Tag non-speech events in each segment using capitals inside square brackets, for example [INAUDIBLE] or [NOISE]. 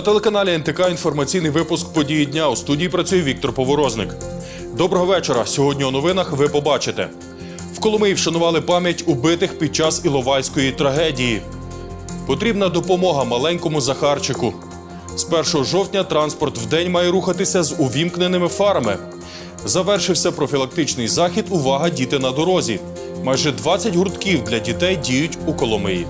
На телеканалі НТК інформаційний випуск події дня. У студії працює Віктор Поворозник. Доброго вечора. Сьогодні у новинах ви побачите. В Коломиї вшанували пам'ять убитих під час Іловайської трагедії. Потрібна допомога маленькому Захарчику. З 1 жовтня транспорт в день має рухатися з увімкненими фарами. Завершився профілактичний захід Увага, діти на дорозі. Майже 20 гуртків для дітей діють у Коломиї.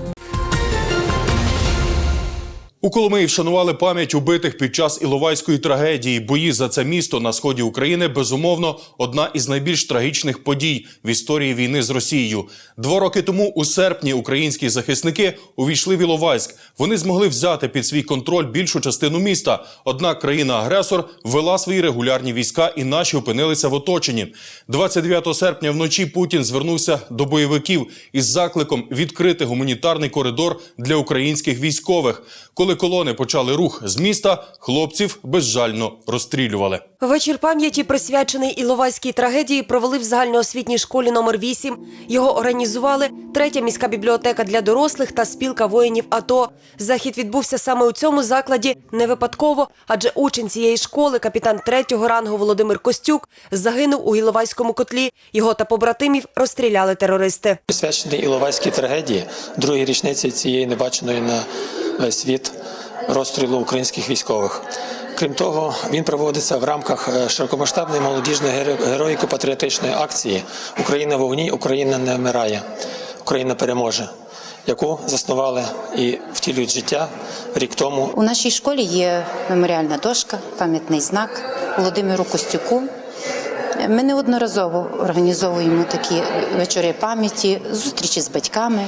У Коломиї вшанували пам'ять убитих під час Іловайської трагедії. Бої за це місто на сході України безумовно одна із найбільш трагічних подій в історії війни з Росією. Два роки тому, у серпні, українські захисники увійшли в Іловайськ. Вони змогли взяти під свій контроль більшу частину міста. Однак країна-агресор ввела свої регулярні війська, і наші опинилися в оточенні. 29 серпня вночі Путін звернувся до бойовиків із закликом відкрити гуманітарний коридор для українських військових. Коли колони почали рух з міста, хлопців безжально розстрілювали. Вечір пам'яті, присвячений Іловайській трагедії, провели в загальноосвітній школі номер 8 Його організували третя міська бібліотека для дорослих та спілка воїнів АТО. Захід відбувся саме у цьому закладі не випадково, адже учень цієї школи, капітан третього рангу Володимир Костюк, загинув у Іловайському котлі. Його та побратимів розстріляли терористи. Присвячений Іловайській трагедії, другій річниці цієї небаченої на весь світ розстрілу українських військових. Крім того, він проводиться в рамках е, широкомасштабної молодіжної героїко-патріотичної акції Україна вогні, Україна не вмирає, Україна переможе, яку заснували і втілюють життя рік тому У нашій школі є меморіальна дошка, пам'ятний знак Володимиру Костюку. Ми неодноразово організовуємо такі вечори пам'яті, зустрічі з батьками,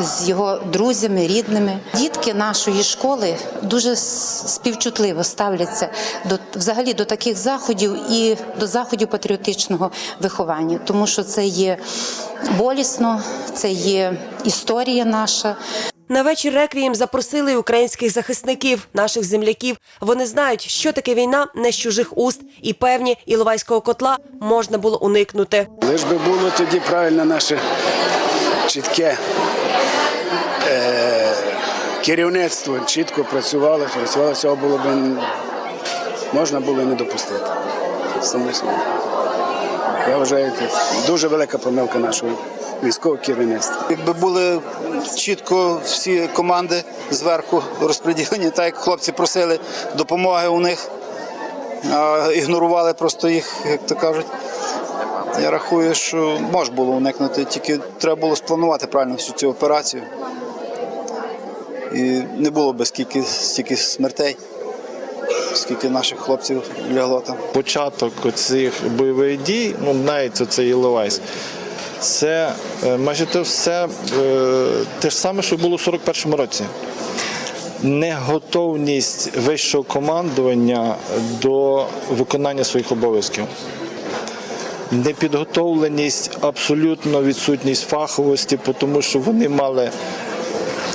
з його друзями, рідними. Дітки нашої школи дуже співчутливо ставляться до взагалі до таких заходів і до заходів патріотичного виховання, тому що це є болісно, це є історія наша. На вечір реквієм запросили українських захисників, наших земляків. Вони знають, що таке війна не з чужих уст, і певні Іловайського котла можна було уникнути. Лиш би було тоді правильно наше чітке керівництво чітко працювало, працювало, цього було б можна було не допустити. Я вважаю, це дуже велика помилка нашого військового керівництва. Якби були чітко всі команди зверху розподілені, так як хлопці просили допомоги у них, а ігнорували просто їх, як то кажуть. Я рахую, що можна було уникнути, тільки треба було спланувати правильно всю цю операцію. І не було би скільки, стільки смертей, скільки наших хлопців лягло там. початок цих бойових дій, ну навіть це Іловайськ, це е, майже те все е, те ж саме, що було в 41-му році. Неготовність вищого командування до виконання своїх обов'язків. Непідготовленість, абсолютно відсутність фаховості, тому що вони мали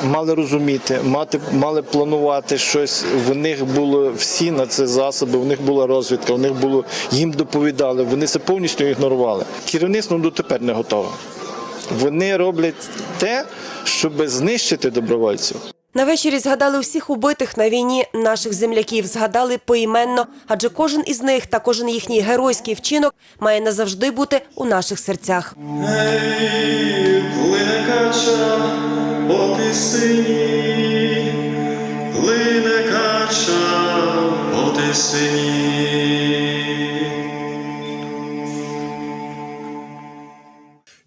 мали розуміти, мати, мали планувати щось. В них було всі на це засоби, в них була розвідка, в них було їм доповідали. Вони це повністю ігнорували. Керівництво дотепер не готове. Вони роблять те, щоб знищити добровольців. На вечорі згадали усіх убитих на війні наших земляків. Згадали поіменно, адже кожен із них та кожен їхній геройський вчинок має назавжди бути у наших серцях. Ей, плине сині, плине кача поти тисині.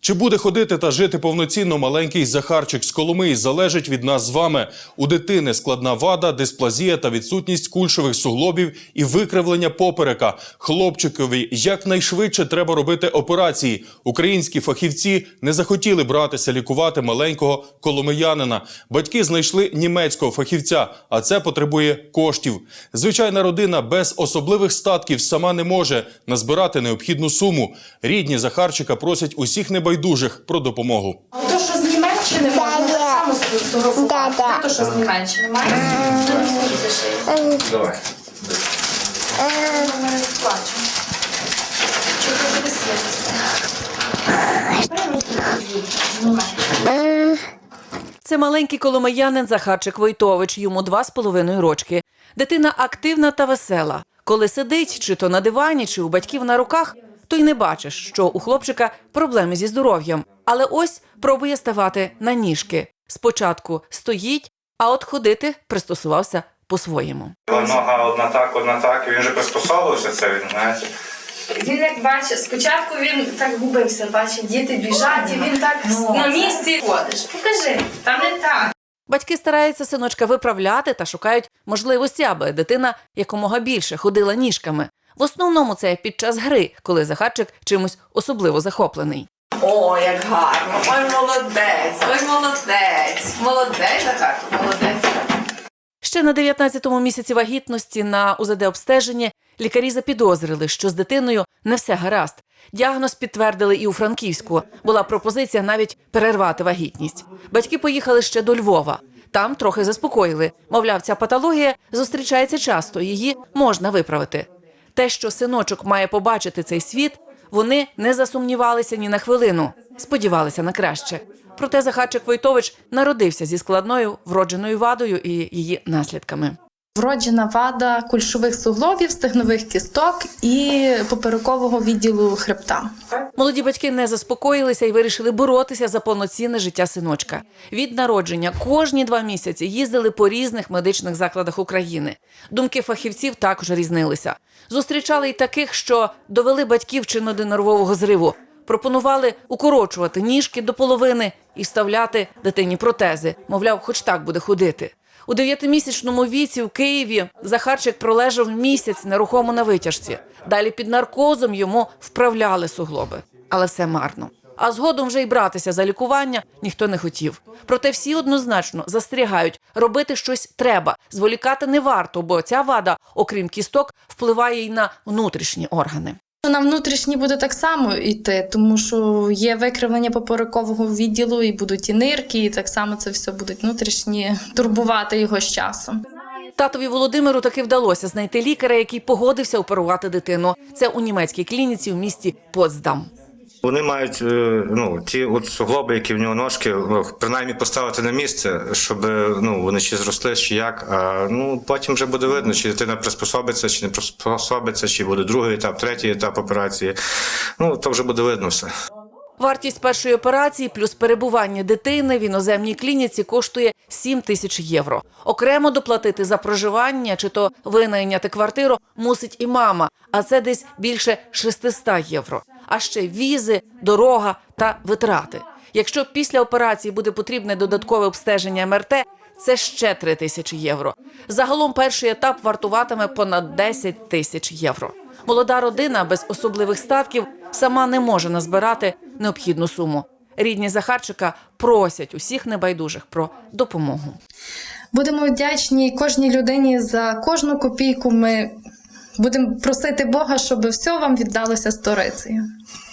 Чи буде ходити та жити повноцінно маленький Захарчик з Коломиї залежить від нас з вами. У дитини складна вада, дисплазія та відсутність кульшових суглобів і викривлення поперека. Хлопчикові якнайшвидше треба робити операції. Українські фахівці не захотіли братися лікувати маленького коломиянина. Батьки знайшли німецького фахівця, а це потребує коштів. Звичайна родина без особливих статків сама не може назбирати необхідну суму. Рідні Захарчика просять усіх небайдужих про допомогу. То, що з Німеччини можна так само сфотографувати. Да, да. То, що з Німеччини маєш? Давай. Ми не сплачемо. Це маленький коломиянин Захарчик Войтович, йому два з половиною рочки. Дитина активна та весела. Коли сидить, чи то на дивані, чи у батьків на руках, то й не бачиш, що у хлопчика проблеми зі здоров'ям. Але ось пробує ставати на ніжки. Спочатку стоїть, а от ходити пристосувався по-своєму. Нога одна так, одна так, і він вже приспособився це, він, знаєте. Він як бачить, спочатку він так губився, бачить, діти біжать, і він так на місці ходиш. Покажи, там не так. Батьки стараються синочка виправляти та шукають можливості, аби дитина якомога більше ходила ніжками. В основному це під час гри, коли Захарчик чимось особливо захоплений. О, як гарно, ой, молодець, ой, молодець. Молодець, Захар, молодець. Ще на 19-му місяці вагітності на УЗД-обстеженні лікарі запідозрили, що з дитиною не все гаразд. Діагноз підтвердили і у Франківську. Була пропозиція навіть перервати вагітність. Батьки поїхали ще до Львова. Там трохи заспокоїли. Мовляв, ця патологія зустрічається часто, її можна виправити. Те, що синочок має побачити цей світ, вони не засумнівалися ні на хвилину, сподівалися на краще. Проте Захарчик Войтович народився зі складною вродженою вадою і її наслідками. Вроджена вада кульшових суглобів, стегнових кісток і поперекового відділу хребта. Молоді батьки не заспокоїлися і вирішили боротися за повноцінне життя синочка. Від народження кожні два місяці їздили по різних медичних закладах України. Думки фахівців також різнилися. Зустрічали й таких, що довели батьків чи до нервового зриву. Пропонували укорочувати ніжки до половини і вставляти дитині протези. Мовляв, хоч так буде ходити. У дев'ятимісячному віці в Києві Захарчик пролежав місяць нерухомо на витяжці. Далі під наркозом йому вправляли суглоби, але все марно. А згодом вже й братися за лікування ніхто не хотів. Проте всі однозначно застерігають, робити щось треба, зволікати не варто, бо ця вада, окрім кісток, впливає й на внутрішні органи. На внутрішні буде так само йти, тому що є викривлення поперекового відділу, і будуть і нирки, і так само це все будуть внутрішні турбувати його з часом. Татові Володимиру таки вдалося знайти лікаря, який погодився оперувати дитину. Це у німецькій клініці в місті Потсдам. Вони мають е, ну, ті от суглоби, які в нього ножки, принаймні поставити на місце, щоб е, ну, вони чи зросли, чи як. А ну, потім вже буде видно, чи дитина приспособиться, чи не приспособиться, чи буде другий етап, третій етап операції. Ну, то вже буде видно все. Вартість першої операції плюс перебування дитини в іноземній клініці коштує 7 тисяч євро. Окремо доплатити за проживання чи то винайняти квартиру мусить і мама, а це десь більше 600 євро. А ще візи, дорога та витрати. Якщо після операції буде потрібне додаткове обстеження МРТ, це ще 3 тисячі євро. Загалом перший етап вартуватиме понад 10 тисяч євро. Молода родина без особливих статків сама не може назбирати необхідну суму. Рідні Захарчика просять усіх небайдужих про допомогу. Будемо вдячні кожній людині за кожну копійку. Ми будемо просити Бога, щоб все вам віддалося сторицею. –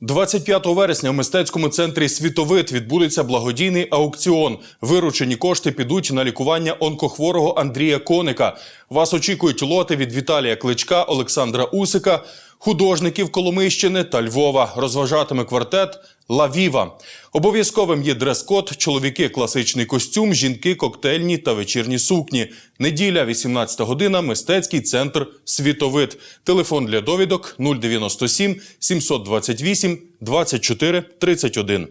25 вересня в мистецькому центрі світовит відбудеться благодійний аукціон. Виручені кошти підуть на лікування онкохворого Андрія Коника. Вас очікують лоти від Віталія Кличка, Олександра Усика, художників Коломийщини та Львова. Розважатиме квартет Лавіва. Обов'язковим є дрес-код, чоловіки – класичний костюм, жінки – коктейльні та вечірні сукні. Неділя, 18 година, мистецький центр «Світовид». Телефон для довідок 097 728 24 31.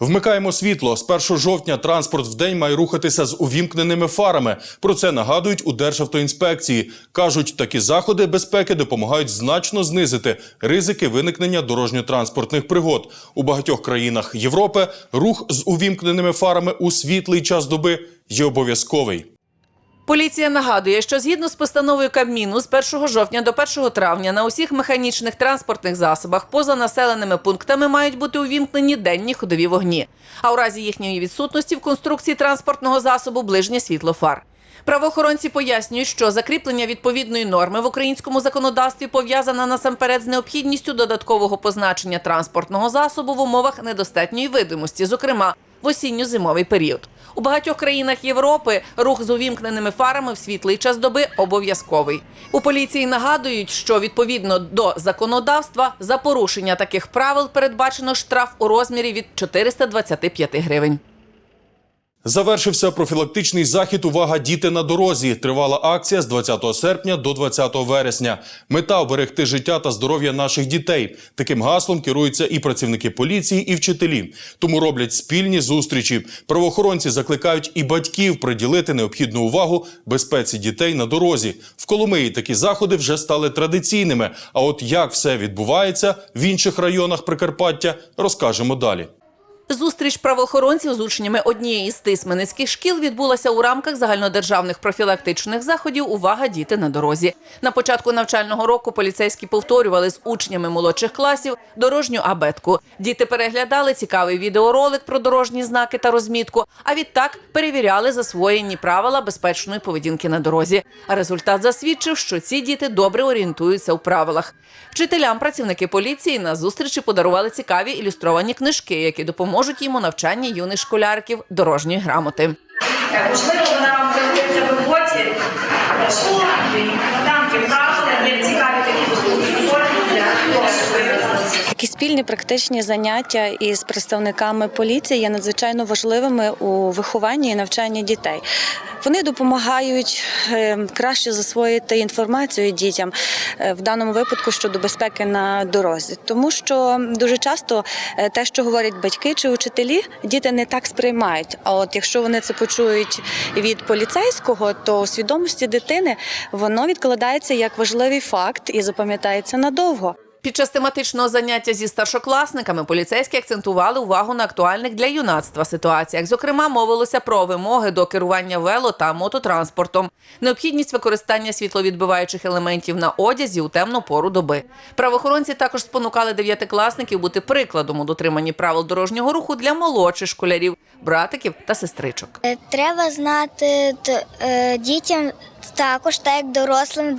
Вмикаємо світло. З 1 жовтня транспорт в день має рухатися з увімкненими фарами. Про це нагадують у Державтоінспекції. Кажуть, такі заходи безпеки допомагають значно знизити ризики виникнення дорожньо-транспортних пригод. У багатьох країнах Європи рух з увімкненими фарами у світлий час доби є обов'язковий. Поліція нагадує, що згідно з постановою Кабміну з 1 жовтня до 1 травня на усіх механічних транспортних засобах поза населеними пунктами мають бути увімкнені денні ходові вогні, а у разі їхньої відсутності в конструкції транспортного засобу ближнє світло фар. Правоохоронці пояснюють, що закріплення відповідної норми в українському законодавстві пов'язане насамперед з необхідністю додаткового позначення транспортного засобу в умовах недостатньої видимості, зокрема в осінньо-зимовий період. У багатьох країнах Європи рух з увімкненими фарами в світлий час доби обов'язковий. У поліції нагадують, що відповідно до законодавства за порушення таких правил передбачено штраф у розмірі від 425 гривень. Завершився профілактичний захід Увага, діти на дорозі. Тривала акція з 20 серпня до 20 вересня. Мета оберегти життя та здоров'я наших дітей. Таким гаслом керуються і працівники поліції, і вчителі. Тому роблять спільні зустрічі. Правоохоронці закликають і батьків приділити необхідну увагу безпеці дітей на дорозі. В Коломиї такі заходи вже стали традиційними. А от як все відбувається в інших районах Прикарпаття, розкажемо далі. Зустріч правоохоронців з учнями однієї з тисменницьких шкіл відбулася у рамках загальнодержавних профілактичних заходів Увага, діти на дорозі. На початку навчального року поліцейські повторювали з учнями молодших класів дорожню абетку. Діти переглядали цікавий відеоролик про дорожні знаки та розмітку. А відтак перевіряли засвоєні правила безпечної поведінки на дорозі. А результат засвідчив, що ці діти добре орієнтуються у правилах. Вчителям працівники поліції на зустрічі подарували цікаві ілюстровані книжки, які допоможуть їм у навчанні юних школярків дорожньої грамоти. Можливо, вона вам пригодиться в роботі, ті правила, є цікаві такі доступні для того, щоб ви Такі спільні практичні заняття із представниками поліції є надзвичайно важливими у вихованні і навчанні дітей. Вони допомагають е, краще засвоїти інформацію дітям е, в даному випадку щодо безпеки на дорозі, тому що дуже часто е, те, що говорять батьки чи учителі, діти не так сприймають. А от якщо вони це почують від поліцейського, то у свідомості дитини воно відкладається як важливий факт і запам'ятається надовго. Під час тематичного заняття зі старшокласниками поліцейські акцентували увагу на актуальних для юнацтва ситуаціях. Зокрема, мовилося про вимоги до керування вело та мототранспортом, необхідність використання світловідбиваючих елементів на одязі у темну пору доби. Правоохоронці також спонукали дев'ятикласників бути прикладом у дотриманні правил дорожнього руху для молодших школярів, братиків та сестричок. Е, Треба знати е, дітям також, так як дорослим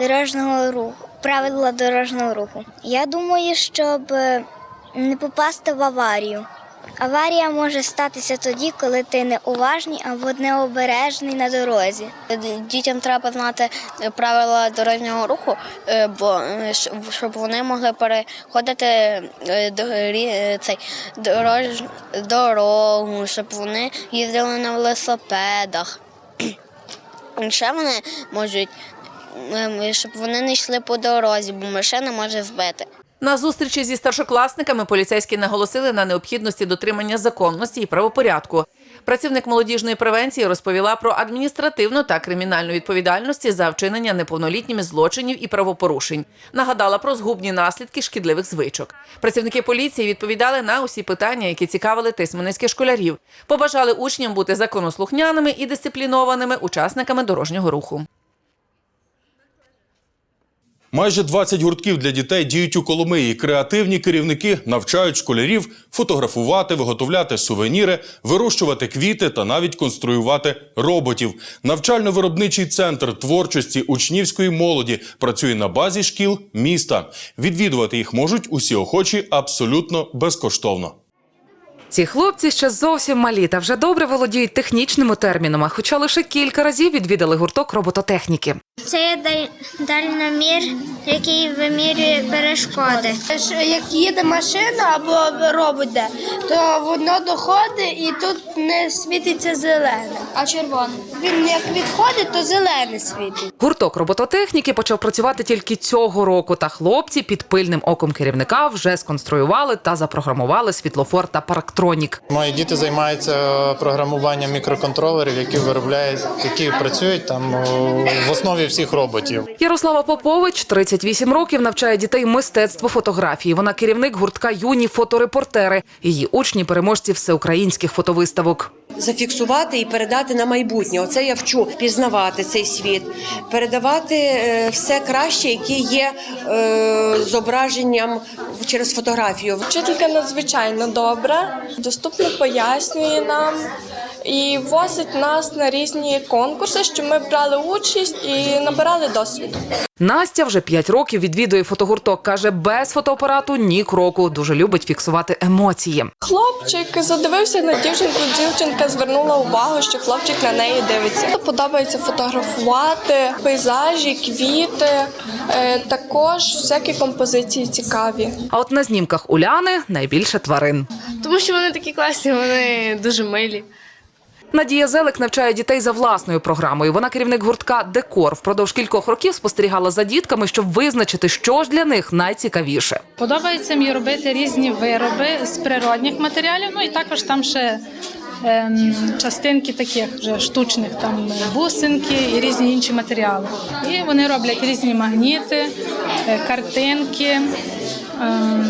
дорожнього руху, правила дорожнього руху. Я думаю, щоб е, не попасти в аварію. Аварія може статися тоді, коли ти неуважний або необережний на дорозі. Дітям треба знати правила дорожнього руху, бо щоб вони могли переходити цей дорож, дорогу, щоб вони їздили на велосипедах. [CLEARS THROAT] Ще вони можуть, щоб вони не йшли по дорозі, бо машина може збити. На зустрічі зі старшокласниками поліцейські наголосили на необхідності дотримання законності і правопорядку. Працівник молодіжної превенції розповіла про адміністративну та кримінальну відповідальності за вчинення неповнолітніми злочинів і правопорушень. Нагадала про згубні наслідки шкідливих звичок. Працівники поліції відповідали на усі питання, які цікавили тисменницьких школярів. Побажали учням бути законослухняними і дисциплінованими учасниками дорожнього руху. Майже 20 гуртків для дітей діють у Коломиї. Креативні керівники навчають школярів фотографувати, виготовляти сувеніри, вирощувати квіти та навіть конструювати роботів. Навчально-виробничий центр творчості учнівської молоді працює на базі шкіл міста. Відвідувати їх можуть усі охочі абсолютно безкоштовно. Ці хлопці ще зовсім малі та вже добре володіють технічними термінами, хоча лише кілька разів відвідали гурток робототехніки. Це є даль- дальномір, який вимірює перешкоди. Як їде машина або робот, де, то воно доходить і тут не світиться зелене, а червоне. Він як відходить, то зелене світить. Гурток робототехніки почав працювати тільки цього року, та хлопці під пильним оком керівника вже сконструювали та запрограмували світлофор та парктронік. Мої діти займаються програмуванням мікроконтролерів, які виробляють, які працюють там в основі всіх роботів. Ярослава Попович, 38 років, навчає дітей мистецтву фотографії. Вона керівник гуртка юні фоторепортери. Її учні переможці всеукраїнських фотовиставок. Зафіксувати і передати на майбутнє. Оце я вчу пізнавати цей світ, передавати е, все краще, яке є е, зображенням через фотографію. Вчителька надзвичайно добра, доступно пояснює нам і возить нас на різні конкурси, що ми брали участь і набирали досвіду. Настя вже 5 років відвідує фотогурток. каже, без фотоапарату ні кроку. Дуже любить фіксувати емоції. Хлопчик задивився на дівчинку. Дівчинка звернула увагу, що хлопчик на неї дивиться. Подобається фотографувати пейзажі, квіти, е, також всякі композиції цікаві. А от на знімках Уляни найбільше тварин. Тому що вони такі класні, вони дуже милі. Надія Зелик навчає дітей за власною програмою. Вона керівник гуртка Декор. Впродовж кількох років спостерігала за дітками, щоб визначити, що ж для них найцікавіше. Подобається мені робити різні вироби з природних матеріалів. Ну і також там ще ем, частинки таких вже штучних, там бусинки і різні інші матеріали. І вони роблять різні магніти, е, картинки, ем,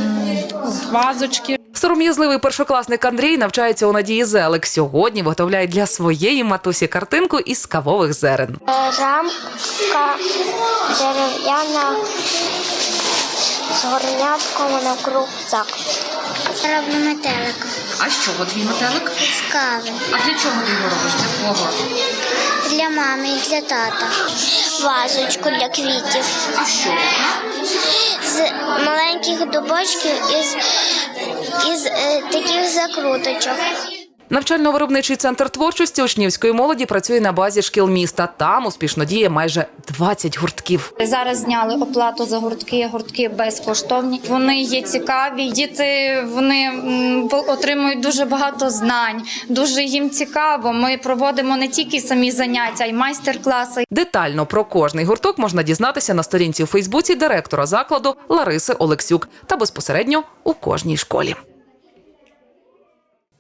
вазочки. Сором'язливий першокласник Андрій навчається у Надії Зелик. Сьогодні виготовляє для своєї матусі картинку із кавових зерен. Рамка дерев'яна з горнятком на круг цак. Роблю метелика. А що, от твій метелик? З кави. А для чого ти його робиш? Для кого? Для мами і для тата. Вазочку для квітів. А що? З бочки із, із е, таких закруточок. Навчально-виробничий центр творчості учнівської молоді працює на базі шкіл міста. Там успішно діє майже 20 гуртків. Зараз зняли оплату за гуртки. Гуртки безкоштовні. Вони є цікаві. Діти вони отримують дуже багато знань. Дуже їм цікаво. Ми проводимо не тільки самі заняття, а й майстер-класи. Детально про кожний гурток можна дізнатися на сторінці у Фейсбуці директора закладу Лариси Олексюк та безпосередньо у кожній школі.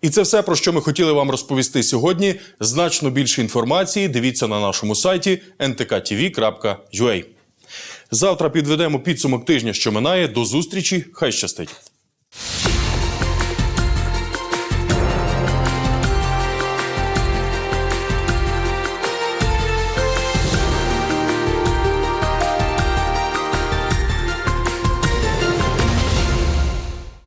І це все, про що ми хотіли вам розповісти сьогодні. Значно більше інформації дивіться на нашому сайті ntkTV.ua. Завтра підведемо підсумок тижня, що минає. До зустрічі. Хай щастить!